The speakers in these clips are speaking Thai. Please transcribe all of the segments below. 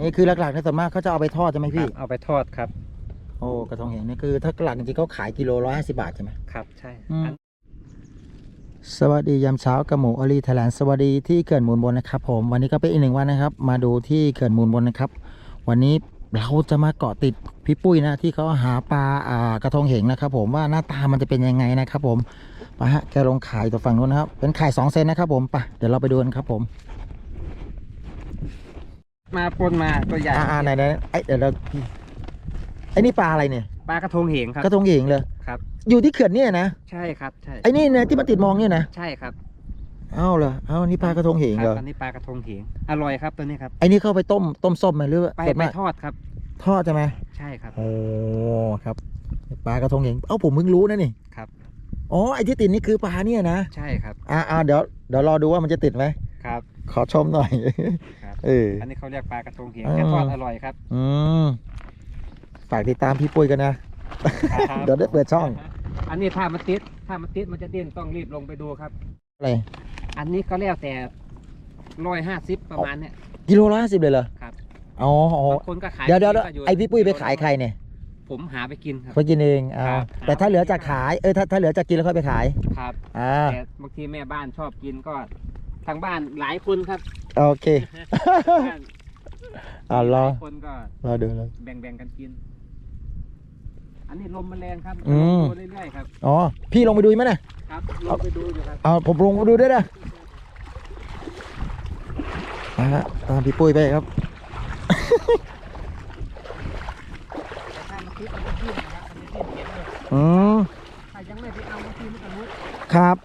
นี่คือหลักๆในส่วนมากเขาจะเอาไปทอดใช่ไหมพี่ครับเอาไปทอดครับ โอ้กระทงเหงนี่คือ ถ้าหลักจริงๆเขาขายกิโลร้อยห้าสิบาทใช่ไหม ครับ ใช่อืม อัน สวัสดียามเช้ากับหมูอลีไทยแลนด์สวัสดีที่เขื่อนมูลบนนะครับผมวันนี้ก็เป็นอีกหนึ่งวันนะครับ มาดูที่เขื่อนมูลบนนะครับ วันนี้เราจะมาเกาะติดพี่ปุ้ยนะที่เขาหาปลาอ่ากระทงเหงนะครับ ผมว่าหน้าตามันจะเป็นยังไงนะครับ ผมไปฮะแกลงขายตัวฝั่งนู้นนะครับเป็นขายสองเซนนะครับผมไปเดี๋ยวเราไปดูกันครับผม มาปนมาตัวใหญ่อ่าอ่าไหนไหนไอยเดี๋ยวเราไอ้นี่ปลาอะไรเนี่ยปลากระทงเหงครับกระทงเหงเลยครับ อยู่ที่เขื่อนเนี่ยนะใช่ครับใช่ไอ้นี่นะที่มาติดมองเนี่ยนะใช่ครับเอ้าเหรอเอ้านี่ปลากระทงเหงคเหรรัออันนี้ปลากระทงเหงอร่อยครับตัวนี้ครับไอ้นี่เข้าไปต้มต้มส้มไหมหรือว่าไปส่วนไปมากทอดครับ ทอดใช่ไหมใช่ครับโอ้ครับปลากระทงเหงเอ้าผมเพิ่งรู้นะนี่ครับอ๋อไอ้ที่ติดนี่คือปลาเนี่ยนะใช่ครับอ่าอ่าเดี๋ยวเดี๋ยวรอดูว่ามันจะติดไหมครับ ขอชมหน่อยครับ เอออันนี้เขาเรียกปลากระทงเหงอ่าแต่ทอดอร่อยครับ อืมฝากติดตามพี่ปุ้ยกันนะ เดี๋ยวได้เปิดช่อง อันนี้ถ้ามันติด ถ้ามันติดมันจะดิ้นต้องรีบลงไปดูครับ อะไร อันนี้ก็แล้วแต่ร้อยห้าสิบประมาณเนี้ยกิโลละห้าสิบเลยเหรอ ครับ อ๋ออ๋อบางคนก็ขายเดี๋ยวเดี๋ยวก็ยู่ไอพี่ปุ้ยไปขายใครเนี่ย ผมหาไปกินครับไปกินเอง อ่าครับแต่ถ้าเหลือจากขาย เออถ้าถ้าเหลือจากกินแล้วค่อยไปขาย ครับ อ่า แต่บางทีแม่บ้านชอบกินก็ ทางบ้านหลายคนครับโอเคบ้านอ่ารอหลายคนก็รอดูเลย แบ่งๆกันกิน อันนี้ลมมันแรงครับอืมลงดูเรื่อยๆครับอ๋อ พี่ลงไปดูไหมนะครับลงไปดูอยู่ครับเอาผมลงไปดูด้วยนะมาฮะตามพี่ปุ้ยไปครับ แต่ถ้ามันคิดมันจะดิ้นนะครับมันจะดิ้นเห็นเลยอืมถ้ายังไม่ไปเอาบางทีมันก็ลุกครับ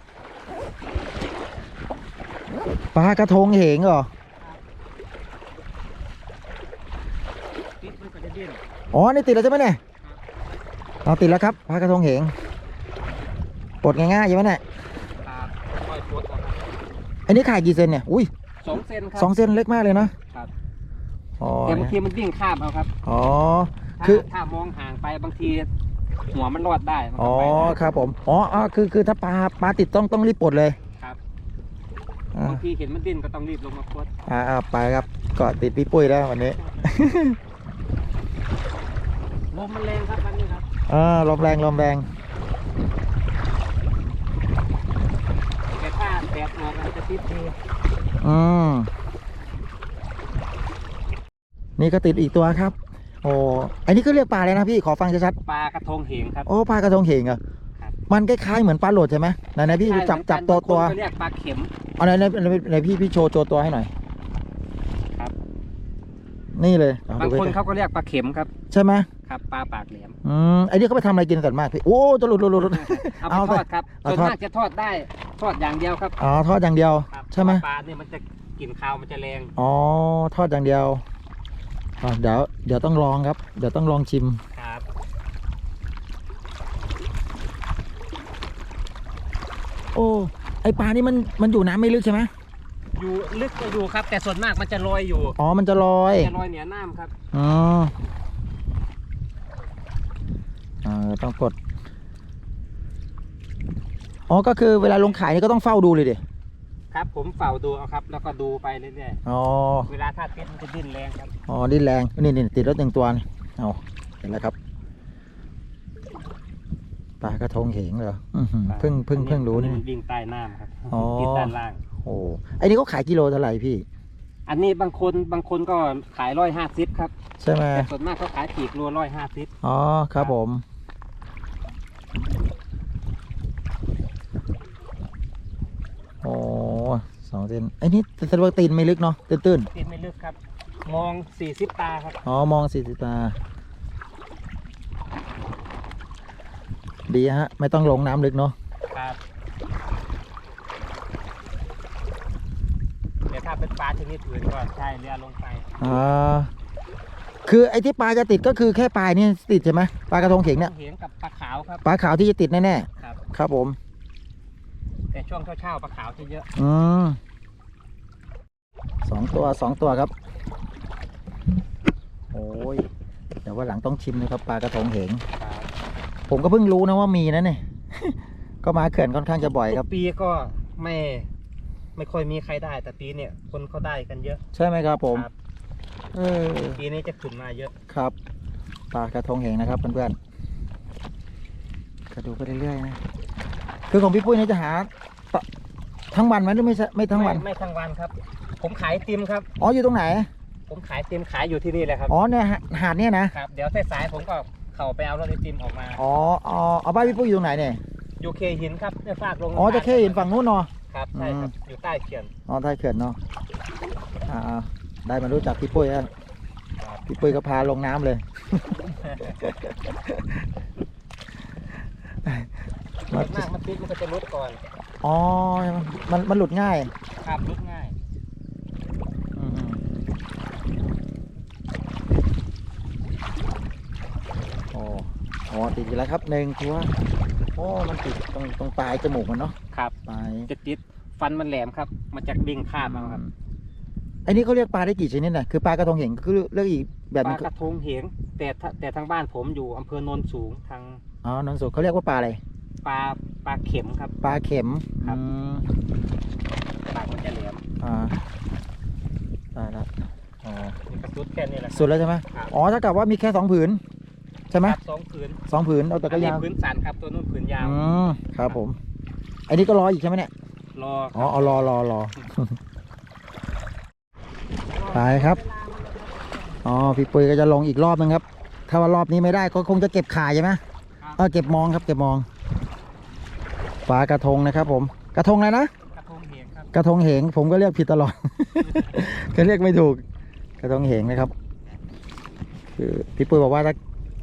ปลากระทงเหงเหรอติดมันก็จะดิ้นอ๋อนี่ติดแล้วใช่ไหมเนี่ยเอาติดแล้วครับปลากระทงเหงปลดง่ายๆใช่ไหมเนี่ยตาค่อยปวดออกครับอันนี้ขายกี่เซนเนี่ยอุ้ยสองเซนครับสองเซนเล็กมากเลยนะครับอ๋อแต่บางทีมันวิ่งข้ามเอาครับอ๋อ ถ้าคือ ถ้ามองห่างไปบางที หัวมันรอดได้มันอ๋ก็อไปได้ครับผมอ๋ออ๋อคือคือถ้าปลาปลาติดต้องต้องรีบปลดเลยครับ อ่า บางทีเห็นมันดิ้นก็ต้องรีบลงมาปวดอ่าอ่าไปครับเกาะติดพี่ปุ้ยแล้ววันนี้ ลมมันแรงครับวันนี้ครับอ่าลมแรงลมแรง แต่ถ้าแดดออกมันจะติดดีอืมนี่ก็ติดอีกตัวครับ โอ้อันนี้ก็เรียกปลาอะไรนะพี่ขอฟังชัดปลากระทงเหงครับ ๆโอ้ปลากระทงเหงเหรอครับ มันคล้ายๆเหมือนปลาโหลดใช่ไหมไหนๆพี่ใช่จับเหมือนจับกันตัวตัวบางคนก็เรียกปลาเข็ม เอาไหนไหนไหนไหนพี่พี่โชว์โชว์ตัวให้หน่อยครับ นี่เลยเอบางดูคนใกล้เขาก็เรียกปลาเข็มครับๆใช่ไหมครับปลาปากแหลม อืมไอ้นี่เขาไปทำอะไรกินส่วนมากพี่โอ้จะหลุดหลุดหลุดหลุด เอาไปเอาไปทอดครับเอาส่วนทอด มากจะทอดได้ทอดอย่างเดียวครับอ๋อทอดอย่างเดียว ครับใช่ไหม ปลาเนี่ยมันจะกลิ่นคาวมันจะแรงอ๋อทอดอย่างเดียวอะเดี๋ยวเดี๋ยวต้องลองครับ เดี๋ยวต้องลองชิม ครับ โอ้ไอปลานี่มันมันอยู่น้ำไม่ลึกใช่ไหมอยู่ลึกก็อยู่ครับ แต่ส่วนมากมันจะลอยอยู่อ๋อมันจะลอยจะลอยเหนือน้ำครับอ๋อเออต้องกดอ๋อก็คือเวลาลงขายนี่ก็ต้องเฝ้าดูเลยดิครับ ผมเฝ้าดูเอาครับ แล้วก็ดูไปเรื่อยอ๋อๆเวลาถ้าติดมันจะดิ้นแรงครับอ๋อดิ้นแรงนี่นี่ติดรถหนึ่งตัวนี่เอาเห็นแล้วครับ ปลากระทงเหงเหรออื้อหือเพิ่งเพิ่งเพิ่งรู้นี่อัมัวิ่งใต้น้ำครับอ๋อติดด้านล่าง โอ้ไอ้นี่เขาขายกิโลเท่าไหร่พี่ อันนี้บางคนบางคนก็ขายร้อยห้าสิบครับใช่ไหมแต่ส่วนมากเขาขายปีกรัวร้อยห้าสิบอ๋อครับผม โอ้สองเซนไอ้นี่แสดงว่าตีนไม่ลึกเนาะตื้นติดไม่ลึกครับ มองสี่สิบตาครับๆอ๋อมองสี่สิบตา ดีฮะ ไม่ต้องลงน้ำลึกเนาะครับแต่ถ้าเป็นปลาชนิดอื่นก็ใช่เรือลงไปอ่าคือไอ้ที่ปลาจะติดก็คือแค่ปลายนี่ติดใช่ไหมปลากระทงเข็งเนี่ยเห็นกับปลาขาวครับ ปลาขาวที่จะติดแน่ครับๆครับผม แต่ช่วงเช้าๆปลาขาวจะเยอะอืมสองตัวสองตัวครับ โอ้ยเดี๋ยววันหลังต้องชิมนะครับปลากระทงเหงครับ ผมก็เพิ่งรู้นะว่ามีนะเนี่ย ก็มาเขื่อนค่อนข้างจะบ่อยครับ ทุกปีก็ไม่ไม่ค่อยมีใครได้แต่ปีเนี่ยคนเขาได้กันเยอะใช่ไหมครับ ผมครับเออปีนี้จะขึ้นมาเยอะครับปลากระทงเหงนะครับเพื่อนๆก็ดูไปเรื่อยๆนะคือของพี่ปุ้ยนี่จะหาปะทั้งวันไหมหรือไม่ใช่ไม่ทั้งวันไม่ไม่ทั้งวันครับ ผมขายไอติมครับ อ๋ออยู่ตรงไหนผมขายไอติมขายอยู่ที่นี่เลยครับ อ๋อเนี่ยหาหาดเนี่ยนะครับ เดี๋ยวสายๆผมก็ เข้าไปเอารถไอติมออกมาอ๋ออ๋อเอาบ้านพี่ปุ้ยอยู่ตรงไหนเนี่ยอยู่เคหินครับเนี่ยฝากลงอ๋อจะแค่เห็นฝั่งนู้นเนาะครับใช่ครับอืมอยู่ใต้เขื่อนอ๋อท้ายเขื่อนเนาะอ่าๆได้มารู้จักพี่ปุ้ยแล้วครับพี่ปุ้ยก็พาลงน้ำเลยส่วนมากมันติดมันก็จะรุดก่อน อ๋อ มันมันหลุดง่าย ครับรุดง่าย อืมๆโอ้ อ๋อติดอีกแล้วครับหนึ่งตัวโอ้มันติดตรงตรงปลายจมูกมันเนาะครับ ปลายจะติดฟันมันแหลมครับ มาจากดิ่งคาบมาครับไอ้นี่เขาเรียกปลาได้กี่ชนิดน่ะคือปลากระทงเหงคือเรียกอีกแบบปนึลางกระทงเหงแต่ถ้าแต่ทางบ้านผมอยู่อำเภอโนนสูงทางอ๋อนนสุเขาเรียกว่าปลาอะไรปลาปลาเข็มครับ ปลาเข็มครับ อืมปากมันจะแหลมอ่าได้แล้วอ๋อมีกระสุดแค่นี้แหละสุดแล้วใช่ไหมครับอ๋อถ้ากับว่ามีแค่สองผืน ใช่ไหมครับสองผืนสองผืนเอาแต่ก็อันนี้ยาวผืนสันครับตัวนู้นผืนยาวอืมครับผม อันนี้ก็รออีกใช่ไหมเนี่ยรออ๋อเอารอรอรอไปครับอ๋อพี่ปุ้ยก็จะลงอีกรอบนึงครับ ถ้าว่ารอบนี้ไม่ได้ก็คงจะเก็บขายใช่ไหมเออเก็บมองครับเก็บมองปลากระทงนะครับ ผม กระทงอะไรนะกระทงเหงครับกระทงเหงผมก็เรียกผิดตลอดก็เรียกไม่ถูก กระทงเหงนะครับคือพี่ปุ้ยบอกว่าถ้า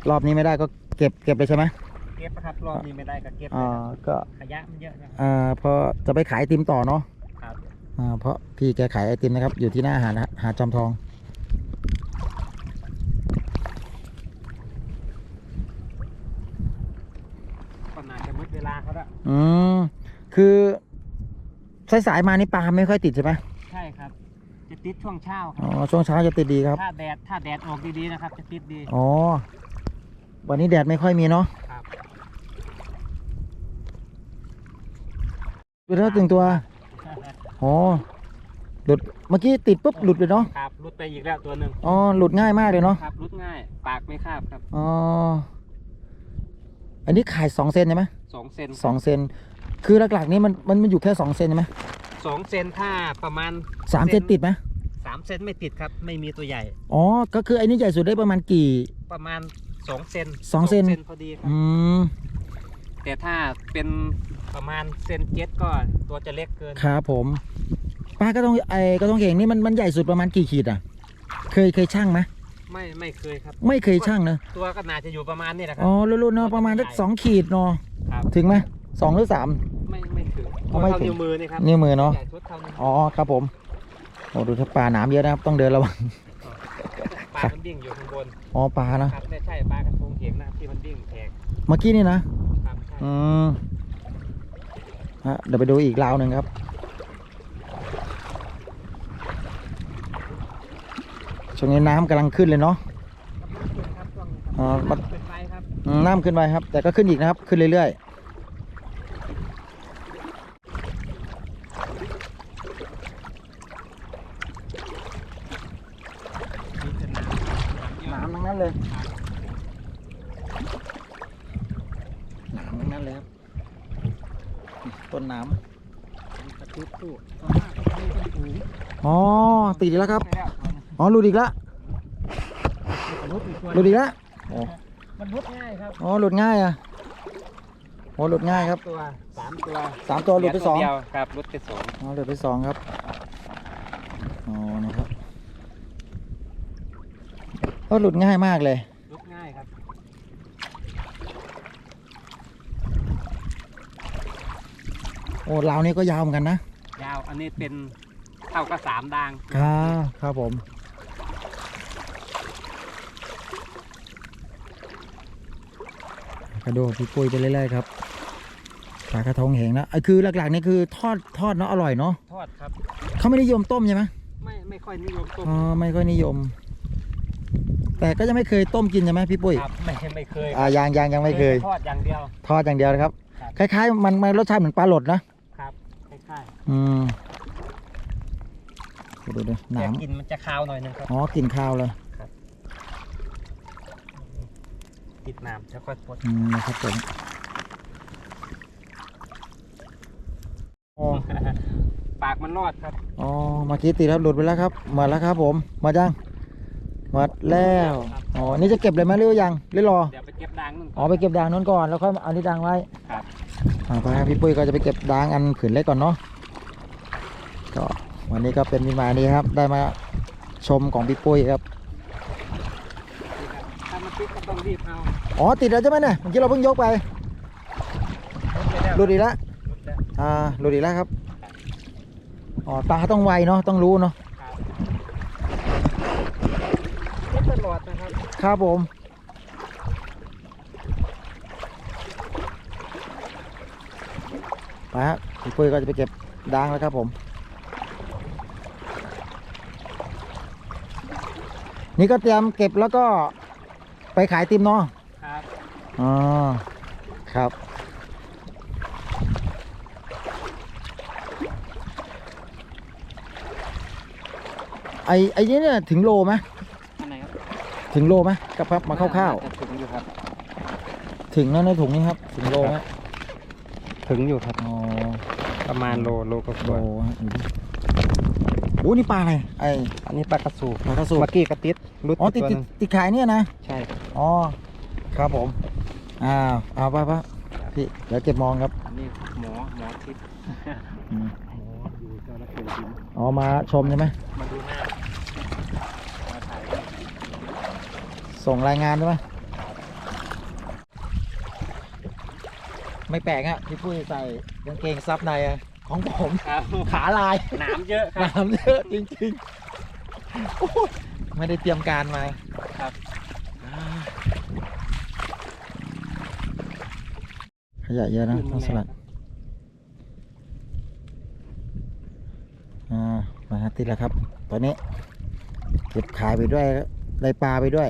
รอบนี้ไม่ได้ก็เก็บเก็บเลยใช่ไหมเก็บนะครับรอบนี้ไม่ได้ก็เก็บอ่าก็ขยะมันเยอะนะครับ อ่าพอจะไปขายไอติมต่อเนาะครับ อ่าเพราะพี่แกขายไอติมนะครับ อยู่ที่หน้าหาดนะหาดจอมทอง ก็น่าจะมืดเวลาเขาละอืมคือสายสายๆมานี่ปลาไม่ค่อยติดใช่ไหมใช่ครับ จะติดช่วงเช้าคอ๋รัอบช่วงเช้าจะติดดีครับ ถ้าแดดถ้าแดดออกดีๆนะครับ จะติดดี อ๋อ วันนี้แดดไม่ค่อยมีเนาะครับดูแล้วตึงตัวอ๋อหลุดเมื่อกี้ติดปุ๊บหลุดเลยเนาะครับรุดไปอีกแล้วตัวหนึ่งอ๋อหลุดง่ายมากเลยเนาะครับรุดง่าย ปากไม่คาบครับอ๋ออันนี้ขายสองเซนใช่ไหมสองเซนสองเซนคือหลักๆนี่มันมันมันอยู่แค่สองเซนใช่ไหมสองเซนถ้าประมาณสามเซนติดไหมสามเซนไม่ติดครับ ไม่มีตัวใหญ่ อ๋อ ก็คือไอ้นี่ใหญ่สุดได้ประมาณกี่ ประมาณ สองเซนสองเซน พอดีครับอืมแต่ถ้าเป็นประมาณเซนเจ็ดก็ตัวจะเล็กเกินครับผมปลากระทงไอ้กระทงเหงนี่มันมันใหญ่สุดประมาณกี่ขีดอะ เคยเคยช่างไหมไม่ไม่เคยครับ ไม่เคยช่างนะตัวก็น่าจะอยู่ประมาณนี้แหละครัอ๋อรุ่นๆเนาะประมาณสักสองขีดเนาะครับถึงไหมสองหรือสาม ไม่ไม่ถึงอ๋อไม่เท่าถึง นิ้วมือนี่ครับนิ้วมือเนาะใหญ่ชุดเท่านิ้วอ๋อครับผมโอ้ดูถ้าปลาหนามเยอะนะครับต้องเดินระวังป ลามันดิ้งอยู่ข้างบนอ๋อปลาเนาะครับไม่ใช่ปลากระทงเห็งนะครับที่มันดิ้งแทงเมื่อกี้นี่นะครับใช่อืมฮะเดี๋ยวไปดูอีกราวหนึ่งครับ ช่วงนี้น้ำกำลังขึ้นเลยเนาะ ครับช่วงนี้อ๋อครับเป็นไปครับ อืมน้ำขึ้นไปครับ แต่ก็ขึ้นอีกนะครับ ขึ้นเรื่อยมีแต่ น้ำน้ำเยอะๆน้ำทั้งนั้นเลยน้ำทั้งนั้นเลยครับ ต้นน้กระตุ้นตู้ำอ๋อติดอีกแล้วครับ ไปแล้วอ๋อหลุดอีกแล้วมันรุดอีกตัวหลุดอีกแล้วโอ้มันรุดง่ายครับอ๋อหลุดง่ายอะโอ้หลุดง่ายครับตัวสามตัวสามตัวหลุดไปสองเดียวครับรุดไปสองอ๋อหลุดไปสองครับ อ๋อนะครับ ก็หลุดง่ายมากเลยรุดง่ายครับ โอ้ราวนี้ก็ยาวเหมือนกันนะยาว อันนี้เป็นเท่ากับสามดางครับครับผม กระโดดพี่ปุ้ยไปเรื่อยๆครับปลากระทงเหงนะไอ้คือหลักๆนี่คือทอดทอดเนาะอร่อยเนาะทอดครับ เขาไม่นิยมต้มใช่ไหมไม่ไม่ค่อยนิยมต้ม อ๋อไม่ค่อยนิยม แต่ก็ยังไม่เคยต้มกินใช่ไหมพี่ปุ้ยครับไม่ไม่เคยอ่ายังยังยังไม่เคย ทอดอย่างเดียว ทอดอย่างเดียวนะครับ ครับ คล้ายๆ มันมันรสชาติเหมือนปลาหลดนะครับคล้ายอืมดูดูดูหแต่นามกลินมันจะคาวหน่อยนึงครับ อ๋อกลิ่นคาวเลยติดน้ำจะค่อยปลดอืมนะครับผมอ๋อปากมันรอดครับอ๋อเมื่อกี้ติดครับหลุดไปแล้วครับหมดแล้วครับผมหมาจัง หมดแล้วอ๋อนี่จะเก็บเลยไหมหรือว่ายังหรือรอเดี๋ยวไปเก็บดังนึงอ๋อไปเก็บด่างนู้นก่อนแล้วค่อยเอานี่ด่างไว้ครับอ่าไปครับพี่ปุ้ยก็จะไปเก็บด่างอันผืนเล็กก่อนเนาะก็วันนี้ก็เป็นมีมานี้ครับ ได้มาชมของพี่ปุ้ยครับถ้ามันติดก็ต้องรีบเอาอ๋อติดแล้วใช่ไหมเนี่ยเมื่อกี้เราเพิ่งยกไปลดไปแล้วหลุดอีกแล้วลดแล้วอ่าหลุดอีกแล้วครับอ๋อตาต้องไวเนาะต้องรู้เนาะ ครับเก็บตล อดนะครับ ครับผม ไปฮะพี่ปุ้ยก็จะไปเก็บด่างแล้วครับผม นี่ก็เตรียมเก็บแล้วก็ไปขายติมเนาะครับอ๋อครับ ไอไอนี้เนี่ยถึงโลไหมอันไหนครับ ถึงโลไหมกระพับมาคร่าวจะถึงอยู่ครับ ๆถึงแล้วในถุงนี้ครับ ถึงโลไหมถึงอยู่ครับ อ๋อประมาณโลโลก็โลฮะดูดิโอ้นี่ปลาอะไรไออันนี้ปลากระสูบปลากระสูบเมื่อกี้กระติดรุดอ๋อติดตัวติหดนึงติดขายเนี่ยนะ ใช่ครับอ๋อ ครับผมอ้าวเอาไปปะพี่เดี๋ยวเก็บมองครับอันนี้หมอหมอทิพย์อืมหมออยู่เจ้าละเป็นจริงอ๋อ มาชมใช่ไหม มาดูหน้ามาถ่าย ส่งรายงานใช่ไหมไม่แปลกฮะพี่ปุ้ยใส่กางเกงซับในอะของผมครับขาลายหนามเยอะครับน้ำเยอะจริงๆโอ้ยไม่ได้เตรียมการมาครับขยะเยอะนะต้องสลัด อ่ามาฮะติดแล้วครับ ตอนนี้ เก็บขายไปด้วยได้ปลาไปด้วย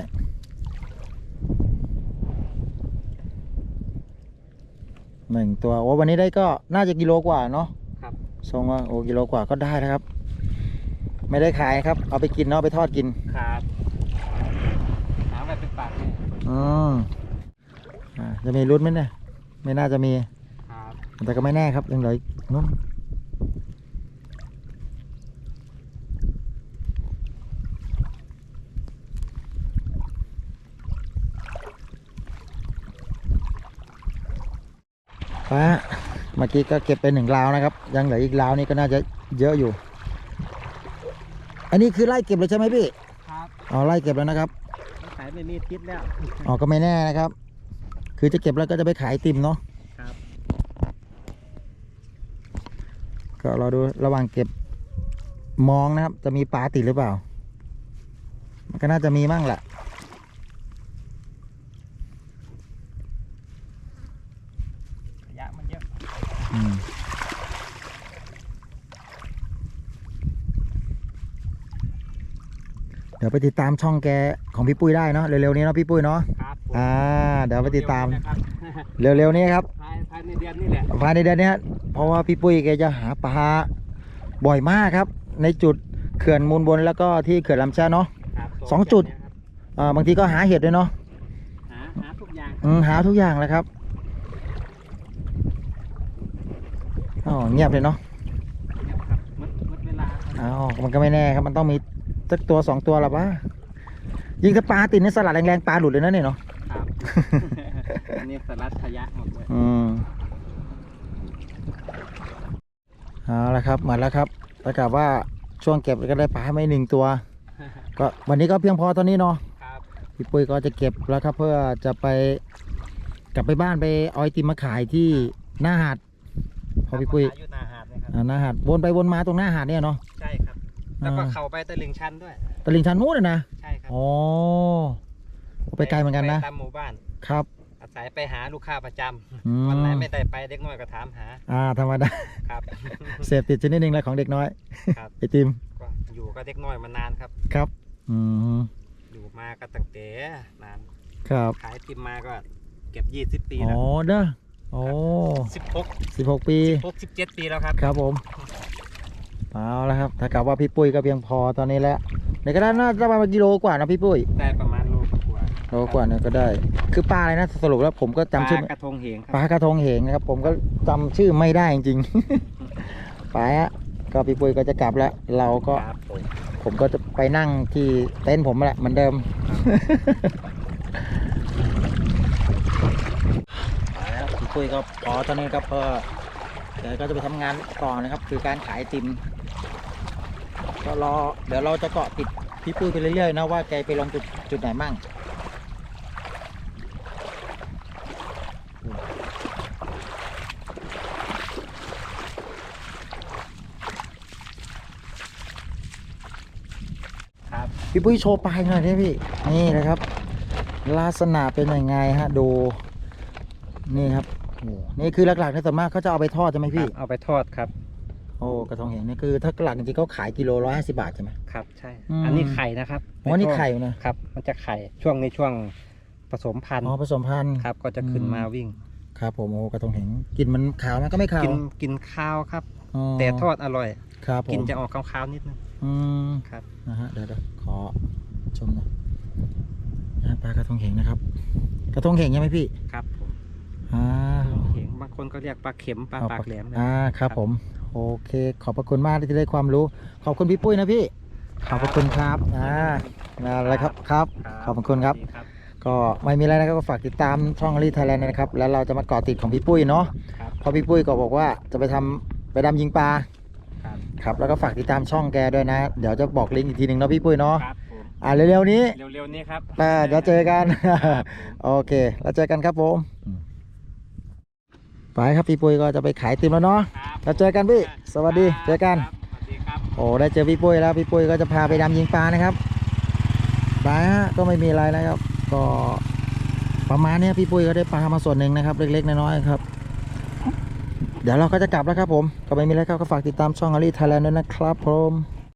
หนึ่งตัวโอ้วันนี้ได้ก็น่าจะกิโลกว่าเนาะครับทรงว่าโอ้กิโลกว่าก็ได้นะครับ ไม่ได้ขายครับ เอาไปกินเนาะเอาไปทอดกินครับหาไว้เป็นปากเนี่ยอืมอ่าจะมีรุ้นไหมเนี่ยไม่น่าจะมี ครับแต่ก็ไม่แน่ครับยังเหลืออีกนุ่น ป้าเมื่อกี้ก็เก็บไปหนึ่งราวนะครับ ยังเหลืออีกราวนี่ก็น่าจะเยอะอยู่ อันนี้คือไล่เก็บเลยใช่ไหมพี่ครับอ๋อไล่เก็บแล้วนะครับขายไม่มีทิศแล้วอ๋อก็ไม่แน่นะครับ คือจะเก็บแล้วก็จะไปขายไอติมเนาะครับ ก็รอดูระหว่างเก็บมองนะครับ จะมีปลาติดหรือเปล่า มันก็น่าจะมีมั่งแหละ ขยะมันเยอะ อืม เดี๋ยวไปติดตามช่องแกของพี่ปุ้ยได้เนาะเร็วๆนี้เนาะพี่ปุ้ยเนาะครับผมอ่าเดี๋ยวไปติดตามเร็วๆนะครับเร็วๆนี้ครับภายภายในเดือนนี่แหละภายในเดือนนี้เพราะว่าพี่ปุ้ยแกจะหาปลาบ่อยมากครับ ในจุดเขื่อนมูลบนแล้วก็ที่เขื่อนลำแช่เนาะ ครับสองจุดเนี่ยครับอ่าบางทีก็หาเห็ดด้วยเนาะหาหาทุกอย่างอืมหาทุกอย่างเลยครับอ๋อเงียบเลยเนาะครับหมดหมดเวลาครับอ้าวมันก็ไม่แน่ครับมันต้องมี สักตัวสองตัวหรอวะยิงถ้าปลาติดในสลัดแรงๆปลาหลุดเลยนะเนี่ยเนาะครับ อันนี้สลัดขยะหมดเลยอืมเอาละครับมาแล้วครับประกาศว่าช่วงเก็บก็ได้ปลาไม่หนึ่งตัว ก็วันนี้ก็เพียงพอตอนนี้เนาะครับพี่ปุ้ยก็จะเก็บแล้วครับ เพื่อจะไปกลับไปบ้านไปเอาไอติมมาขายที่หน้าหาดพอพี่ปุ้ยหาอยู่หนาหาดนะครับอ่าหน้าหาดวนไปวนมาตรงหน้าหาดเนี่ยเนาะ ใช่ครับ แล้วก็อ่าเข้าไปตะลิงชันด้วยตลิ่งชันนู้นน่ะนะใช่ครับอ๋อโอ้ไปไกลเหมือนกันนะไปตามหมู่บ้านครับ อาศัยไปหาลูกค้าประจำอืมวันไหนไม่ได้ไปเด็กน้อยก็ถามหา อ่าธรรมดาครับเสพติดชนิดหนึ่งแหละของเด็กน้อยครับไอติมก็อยู่กับเด็กน้อยมานานครับครับอืมอยู่มาก็ตั้งแต่นานครับขายติมมาก็เก็บ20ปีอ๋แล้วอเด้อโอ้16สิบหกปี16 17ปีแล้วครับ ครับผม เอาแล้วครับ ถ้ากับว่าพี่ปุ้ยก็เพียงพอตอนนี้แล้วในกระดานน่าจะประมาณกิโลกว่านะพี่ปุ้ยได้ประมาณโลกว่าโลกว่าเนี่ยก็ได้ คือปลาอะไรนะสรุปแล้วผมก็จำชื่อปลากระทงเหงคปรับลากระทงเหงนะครับ ผมก็จำชื่อไม่ได้จริงๆไปฮะก็พี่ปุ้ยก็จะกลับแล้ว เราก็ครับผมผมก็จะไปนั่งที่เต็นท์ผมแหละเหมือนเดิมไปแล้วพี่ปุ้ยก็พอตอนนี้ครับก็เดี๋ยวก็จะไปทำงานต่อนะครับ คือการขายไอติม ก็รอเดี๋ยวเราจะเกาะติดพี่ปุ้ยไปเรื่อยๆนะว่าแกไปลงจุดจุดไหนมั่งครับพี่ปุ้ยโชว์ปลายหน่อยดิพี่ นี่นะครับ ลักษณะเป็นยังไงฮะดู นี่ครับโอ้นี่คือหลักๆในส่วนมากเขาจะเอาไปทอดใช่ไหมพี่ เอาไปทอดครับ โอ้กระทงเหงนี่คือ ถ้าหลักจริงๆเขาขายกิโลร้อยห้าสิบาทใช่ไหม ครับใช่ อืม อันนี้ไข่นะครับอ๋อนี่ปทดไข่นะครับ มันจะไข่ช่วงในช่วงผสมพันธุ์อ๋อผสมพันธุ์ครับ ก็จะขึ้นอืมมาวิ่ง ครับผมโอ้กระทงเหงกลินมันขาวไหมก็ไม่ขาวกินกินข้าวครับ อ๋อแต่ทอดอร่อย ครับผมกินจะออกข้าวๆนิดนึงอืม ครับ นะฮะเดี๋ยวเดี๋ยวขอชมหน่อยนะปลากระทงเหงนะครับ กระทงเหงใช่ไหมพี่ครับผมอ่าเห็นบางคนก็เรียกปลาเข็มปลาปากแหลมนะอ่าครับผม โอเค ขอบพระคุณมากที่ได้ความรู้ ขอบคุณพี่ปุ้ยนะพี่ ขอบพระคุณครับอ่านั่นแหละครับครับ ขอบพระคุณครับสวัสดีครับก็ไม่มีอะไรนะครับก็ฝากติดตามช่องรีไทยแลนด์นะครับ แล้วเราจะมาเกาะติดของพี่ปุ้ยเนาะครับเพราะพี่ปุ้ยก็บอกว่าจะไปทำไปดำยิงปลาครับครับแล้วก็ฝากติดตามช่องแกด้วยนะ เดี๋ยวจะบอกลิงก์อีกทีหนึ่งเนาะพี่ปุ้ยเนาะครับผมอ่าเร็วๆนี้เร็วๆนี้ครับอ่าเดี๋ยวเจอกันโอเค แล้วเจอกันครับผมไปครับพี่ปุ้ยก็จะไปขายไอติมแล้วเนาะครับ แล้วเจอกันพี่ สวัสดี เจอกันครับสวัสดีครับโอ้ ได้เจอพี่ปุ้ยแล้ว พี่ปุ้ยก็จะพาไปดำยิงปลานะครับไปฮะก็ไม่มีอะไรนะครับ ก็ประมาณเนี้ยพี่ปุ้ยก็ได้ปลามาส่วนหนึ่งนะครับ เล็กๆ น้อยๆครับ เดี๋ยวเราก็จะกลับแล้วครับผม ก็ไม่มีอะไรครับ ก็ฝากติดตามช่องอารีไทยแลนด์ด้วยนะครับผม